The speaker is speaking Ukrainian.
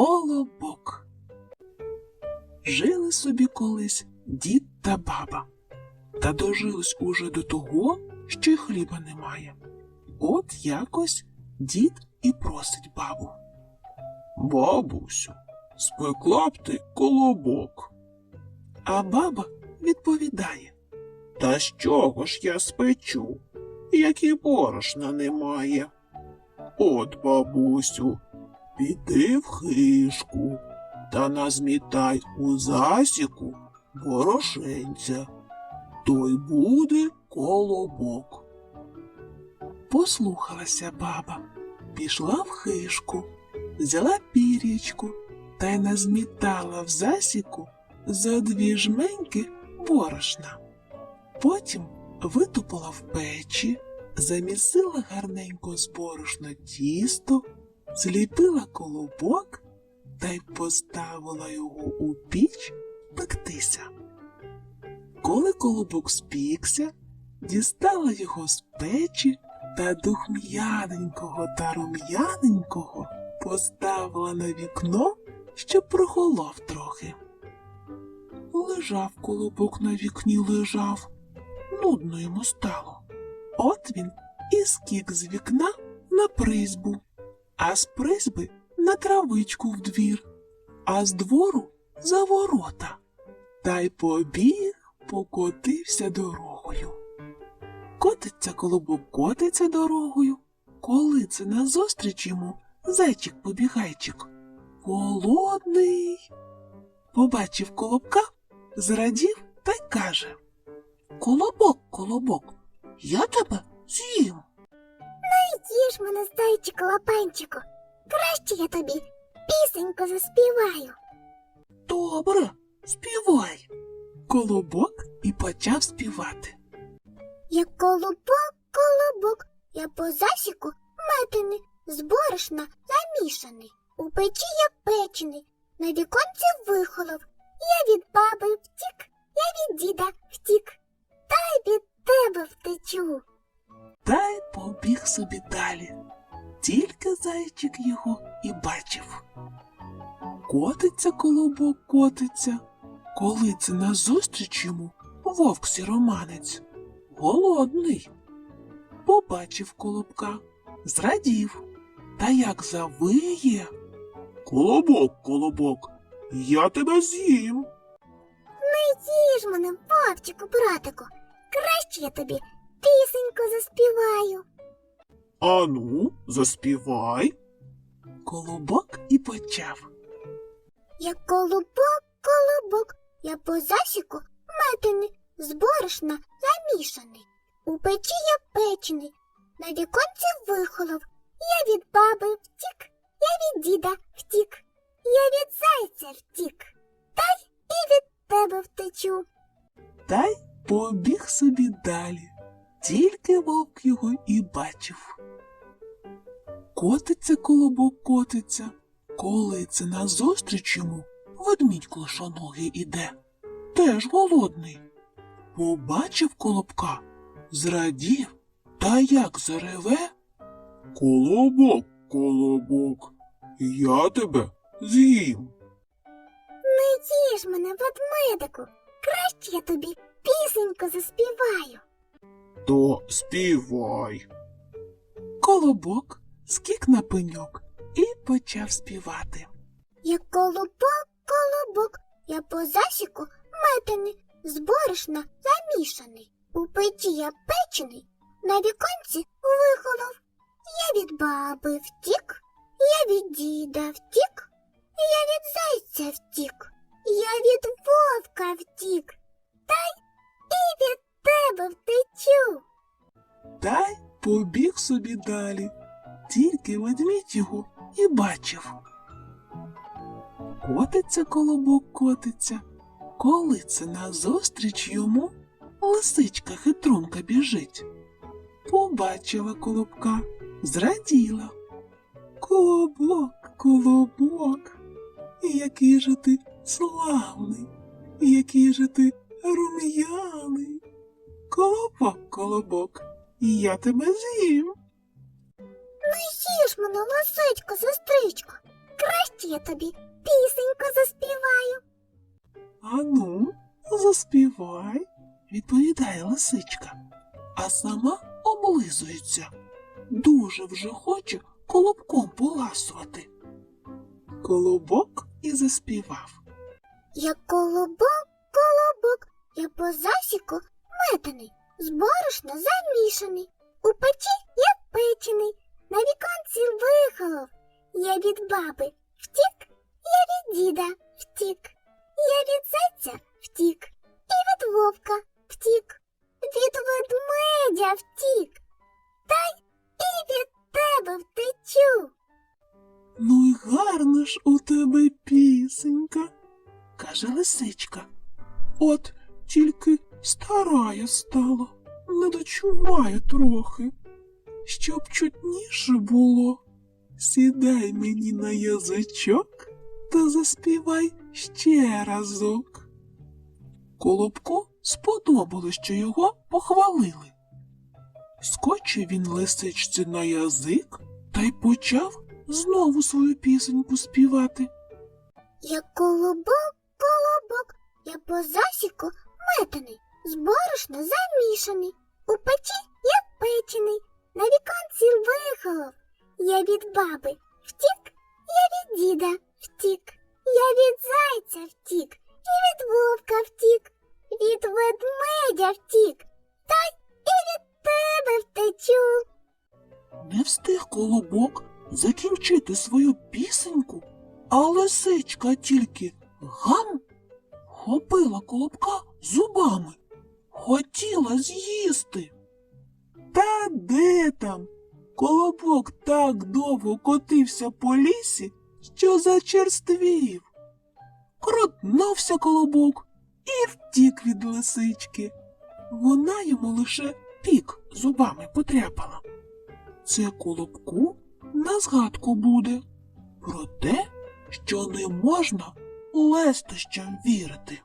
Колобок. Жили собі колись дід та баба, та дожились уже до того, що й хліба немає. От якось дід і просить бабу. Бабусю, спекла б ти колобок. А баба відповідає. Та з чого ж я спечу, як і борошна немає? От, бабусю, піди в хишку та назмітай у засіку борошенця, то й буде колобок. Послухалася баба, пішла в хишку, взяла пір'ячку та й назмітала в засіку за дві жменьки борошна. Потім витупила в печі, замісила гарненько з борошна тісто, зліпила колобок та й поставила його у піч пектися. Коли колобок спікся, дістала його з печі та духм'яненького та рум'яненького поставила на вікно, щоб прохолов трохи. Лежав колобок на вікні лежав, нудно йому стало. От він і скік з вікна на призьбу, а з призьби на травичку в двір, а з двору за ворота. Та й побіг, покотився дорогою. Котиться колобок, котиться дорогою. Коли це назустріч йому зайчик побігайчик. Голодний. Побачив колобка, зрадів та й каже Колобок, колобок, я тебе з'їм. Їж мене, зайчику лапанчику. Краще я тобі пісеньку заспіваю. Добре, співай. Колобок і почав співати. Як колобок, колобок, я по засіку метений, з борошна замішаний. У печі я печений, на віконці вихолов. Я від баби втік, я від діда втік, та й від тебе втечу. Та й побіг собі далі. Тільки зайчик його і бачив. Котиться колобок, котиться. Коли це назустріч йому вовк сіроманець. Голодний. Побачив колобка, зрадів. Та як завиє. Колобок, колобок, я тебе з'їм. Їж мене, вовчику, братику, краще я тобі пісеньку заспіваю. Ану, заспівай. Колобок і почав. Як колобок, колобок, я по засіку метений, з борошна замішаний. У печі я печений, на віконці вихолов. Я від баби втік, я від діда втік, я від зайця втік, та й і від тебе втечу. Та й побіг собі далі. Тільки вовк його і бачив. Котиться колобок котиться, коли це назустріч йому ведмідь клошоногий іде, теж голодний. Побачив колобка, зрадів, та як зареве. Колобок, колобок, я тебе з'їм. Не їж мене, ведмедику, краще я тобі пісеньку заспіваю. То співай. Колобок скік на пеньок і почав співати. Як колобок, колобок, я по засіку метений, з борошна замішаний. У печі я печений, на віконці вихолов. Я від баби втік, я від діда втік, я від зайця втік, я від вовка втік, та й і від побіг собі далі. Тільки ведмідь його і бачив. Котиться колобок котиться, коли це назустріч йому лисичка хитрунка біжить. Побачила колобка, зраділа. Колобок, колобок, який же ти славний, який же ти рум'яний. Колобок, колобок, я тебе з'їм. Не їж мене, лисичко, сестричко, краще я тобі пісеньку заспіваю. Ану, заспівай, відповідає лисичка, а сама облизується. Дуже вже хоче колобком поласувати. Колобок і заспівав. Я колобок, колобок, я по засіку метений, з борошна замішаний, у печі я печений, на віконці вихолов. Я від баби втік, я від діда втік, я від зайця втік, і від вовка втік, від ведмедя втік, та й і від тебе втечу. Ну й гарна ж у тебе пісенька, каже лисичка. От тільки стара я стала, не дочуваю трохи. Щоб чутніше було, сідай мені на язичок та заспівай ще разок. Колобку сподобалось, що його похвалили. Скочив він лисичці на язик та й почав знову свою пісеньку співати. Я колобок, колобок, я по засіку метений, з борошна замішаний, у печі я печений, на віконці вихолов. Я від баби втік, я від діда втік, я від зайця втік, і від вовка втік, від ведмедя втік, та і від тебе втечу. Не встиг колобок закінчити свою пісеньку, а лисичка тільки гам хопила колобка зубами, хотіла з'їсти. Та де там? Колобок так довго котився по лісі, що зачерствів. Крутнувся колобок і втік від лисички. Вона йому лише пік зубами потряпала. Це колобку на згадку буде про те, що не можна лестощам вірити.